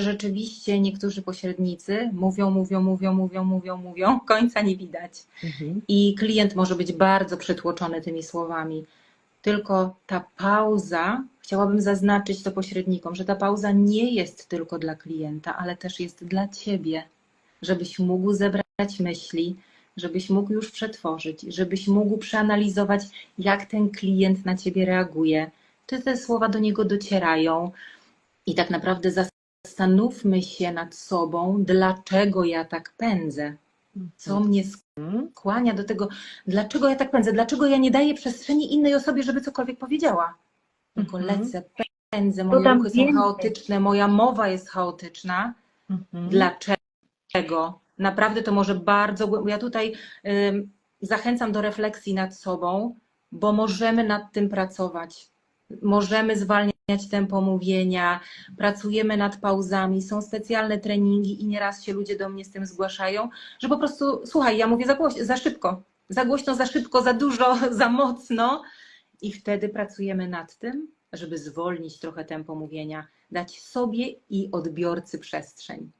rzeczywiście niektórzy pośrednicy mówią, mówią, mówią, mówią, mówią, mówią, końca nie widać. Mhm. I klient może być bardzo przytłoczony tymi słowami. Tylko ta pauza, chciałabym zaznaczyć to pośrednikom, że ta pauza nie jest tylko dla klienta, ale też jest dla ciebie, żebyś mógł zebrać myśli, żebyś mógł już przetworzyć, żebyś mógł przeanalizować, jak ten klient na ciebie reaguje, czy te słowa do niego docierają. I tak naprawdę zastanówmy się nad sobą, dlaczego ja tak pędzę, co mnie skłania do tego, dlaczego ja tak pędzę, dlaczego ja nie daję przestrzeni innej osobie, żeby cokolwiek powiedziała. Tylko Mhm. lecę, pędzę, moje ruchy są chaotyczne, moja mowa jest chaotyczna. Mhm. Dlaczego? Naprawdę to może bardzo. Ja tutaj zachęcam do refleksji nad sobą, bo możemy nad tym pracować. Możemy zwalniać tempo mówienia, pracujemy nad pauzami, są specjalne treningi i nieraz się ludzie do mnie z tym zgłaszają, że po prostu słuchaj, ja mówię za, za szybko, za głośno, za szybko, za dużo, za mocno i wtedy pracujemy nad tym, żeby zwolnić trochę tempo mówienia, dać sobie i odbiorcy przestrzeń.